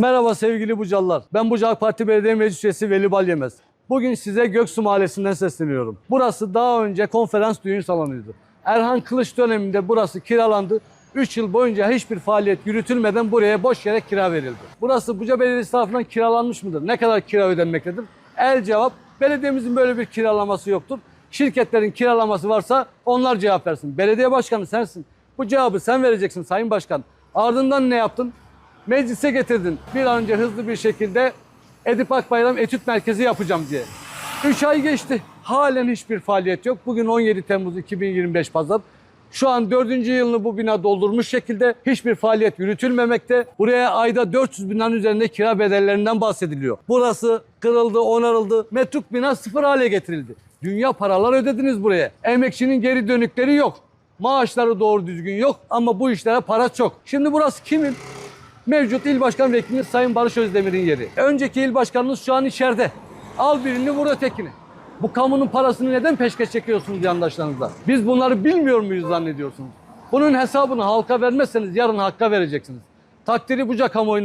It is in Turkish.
Merhaba sevgili Bucalılar. Ben Buca AK Parti Belediye Meclis Üyesi Veli Balyemez. Bugün size Göksu Mahallesi'nden sesleniyorum. Burası daha önce konferans düğün salonuydu. Erhan Kılıç döneminde burası kiralandı. 3 yıl boyunca hiçbir faaliyet yürütülmeden buraya boş yere kira verildi. Burası Buca Belediyesi tarafından kiralanmış mıdır? Ne kadar kira ödenmektedir? El cevap, belediyemizin böyle bir kiralaması yoktur. Şirketlerin kiralaması varsa onlar cevap versin. Belediye başkanı sensin. Bu cevabı sen vereceksin Sayın Başkan. Ardından ne yaptın? Meclise getirdin. Bir an önce hızlı bir şekilde Edip Akbayram Etüt Merkezi yapacağım diye. 3 ay geçti. Halen hiçbir faaliyet yok. Bugün 17 Temmuz 2025 Pazar. Şu an dördüncü yılını bu bina doldurmuş şekilde hiçbir faaliyet yürütülmemekte. Buraya ayda 400 binden üzerinde kira bedellerinden bahsediliyor. Burası kırıldı, onarıldı. Metruk bina sıfır hale getirildi. Dünya paralar ödediniz buraya. Emekçinin geri dönükleri yok. Maaşları doğru düzgün yok ama bu işlere para çok. Şimdi burası kimin? Mevcut il başkan vekilimiz Sayın Barış Özdemir'in yeri. Önceki il başkanınız şu an içeride. Al birini vur ötekini. Bu kamunun parasını neden peşkeş çekiyorsunuz yandaşlarınızla? Biz bunları bilmiyor muyuz zannediyorsunuz? Bunun hesabını halka vermezseniz yarın hakka vereceksiniz. Takdiri buca kamuoyuna